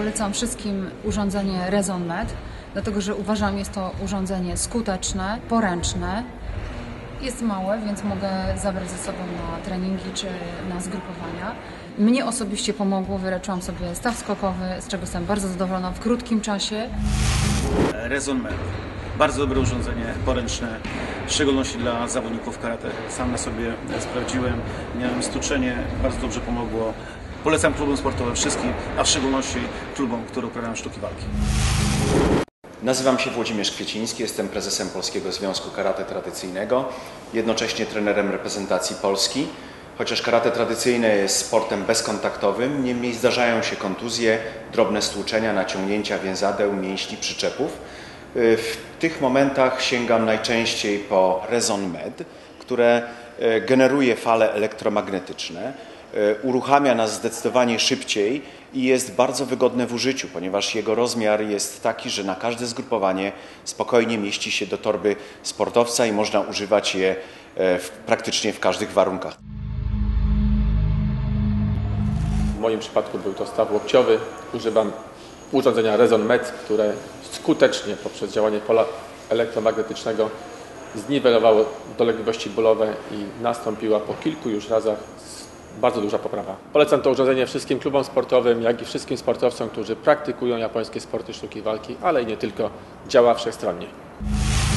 Polecam wszystkim urządzenie Rezon Med, dlatego że uważam jest to urządzenie skuteczne, poręczne. Jest małe, więc mogę zabrać ze sobą na treningi czy na zgrupowania. Mnie osobiście pomogło, wyleczyłam sobie staw skokowy, z czego jestem bardzo zadowolona w krótkim czasie. Rezon Med. Bardzo dobre urządzenie, poręczne, w szczególności dla zawodników karate. Sam na sobie sprawdziłem, miałem stuczenie, bardzo dobrze pomogło. Polecam klubom sportowym wszystkim, a w szczególności klubom, które uprawiają sztuki walki. Nazywam się Włodzimierz Kwieciński, jestem prezesem Polskiego Związku Karate Tradycyjnego, jednocześnie trenerem reprezentacji Polski. Chociaż karate tradycyjne jest sportem bezkontaktowym, niemniej zdarzają się kontuzje, drobne stłuczenia, naciągnięcia więzadeł, mięśni, przyczepów. W tych momentach sięgam najczęściej po Rezon Med, które e, generuje fale elektromagnetyczne, uruchamia nas zdecydowanie szybciej i jest bardzo wygodne w użyciu, ponieważ jego rozmiar jest taki, że na każde zgrupowanie spokojnie mieści się do torby sportowca i można używać je e, w, praktycznie w każdych warunkach. W moim przypadku był to staw łokciowy. Używam urządzenia Rezon Med, które skutecznie poprzez działanie pola elektromagnetycznego zniwelowało dolegliwości bólowe i nastąpiła po kilku już razach bardzo duża poprawa. Polecam to urządzenie wszystkim klubom sportowym, jak i wszystkim sportowcom, którzy praktykują japońskie sporty sztuki walki, ale i nie tylko. Działa wszechstronnie.